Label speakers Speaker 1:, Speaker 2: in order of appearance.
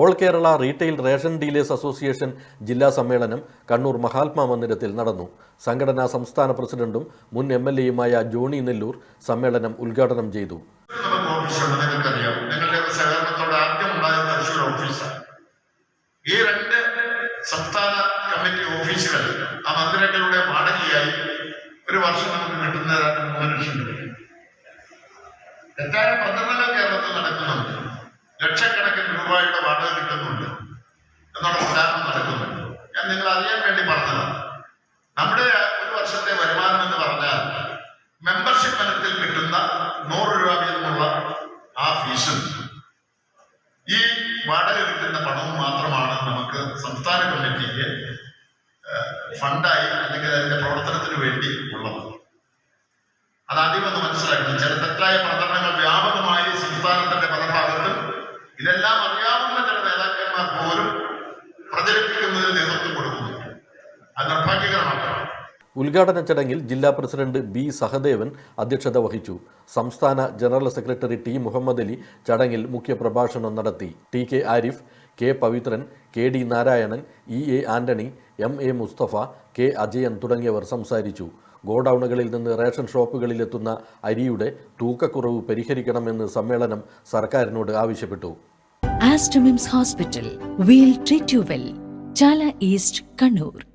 Speaker 1: All Kerala retail ration dealers association ജില്ലാ സമ്മേളനം കണ്ണൂർ മഹാത്മാ മന്ദിരത്തിൽ നടന്നു. സംഘടനാ സംസ്ഥാന പ്രസിഡന്റും മുൻ എം എൽ എയുമായ ജോണി നെല്ലൂർ സമ്മേളനം ഉദ്ഘാടനം ചെയ്തു.
Speaker 2: ഈ രണ്ട് സംസ്ഥാന കമ്മിറ്റി ഓഫീസുകൾ ആ മന്ദിരങ്ങളുടെ വാടകയായി ഒരു വർഷം നമുക്ക് കിട്ടുന്ന രണ്ട് മൂന്ന് ലക്ഷം രൂപ രൂപയുടെ വാടക കിട്ടുന്നുണ്ട് എന്നുള്ള പ്രചാരണം നടക്കുന്നുണ്ട്. ഞാൻ നിങ്ങൾ അറിയാൻ വേണ്ടി പറഞ്ഞതാണ് നമ്മുടെ ഒരു വർഷത്തെ വരുമാനം എന്ന് പറഞ്ഞാൽ മെമ്പർഷിപ്പ് ഇനത്തിൽ കിട്ടുന്ന നൂറ് രൂപ വീതമുള്ള ആ ഫീസും ഈ വാടക കിട്ടുന്ന പണവും മാത്രമാണ് നമുക്ക് സംസ്ഥാന കമ്മിറ്റിക്ക് ഫണ്ടായി അല്ലെങ്കിൽ അതിന്റെ പ്രവർത്തനത്തിന് വേണ്ടി ഉള്ളത്. അത് ആദ്യം ഒന്ന് മനസ്സിലാക്കണം. ചില തെറ്റായ പ്രചരണങ്ങൾ വ്യാപകമായി സംസ്ഥാനത്തിന്റെ പല ഭാഗത്തും ഇതെല്ലാം
Speaker 1: ഉദ്ഘാടന ചടങ്ങിൽ ജില്ലാ പ്രസിഡന്റ് ബി സഹദേവൻ അധ്യക്ഷത വഹിച്ചു. സംസ്ഥാന general secretary T Muhammad Ali ചടങ്ങിൽ മുഖ്യപ്രഭാഷണം നടത്തി. T K Arif K Pavithran K D Narayanan E A Antony M A Musthafa K Ajayan തുടങ്ങിയവർ സംസാരിച്ചു. ഗോഡൌണുകളിൽ നിന്ന് റേഷൻ ഷോപ്പുകളിലെത്തുന്ന അരിയുടെ തൂക്കക്കുറവ് പരിഹരിക്കണമെന്ന് സമ്മേളനം സർക്കാരിനോട് ആവശ്യപ്പെട്ടു.
Speaker 3: Aster MIMS hospital we'll treat you well Chala east Kannur.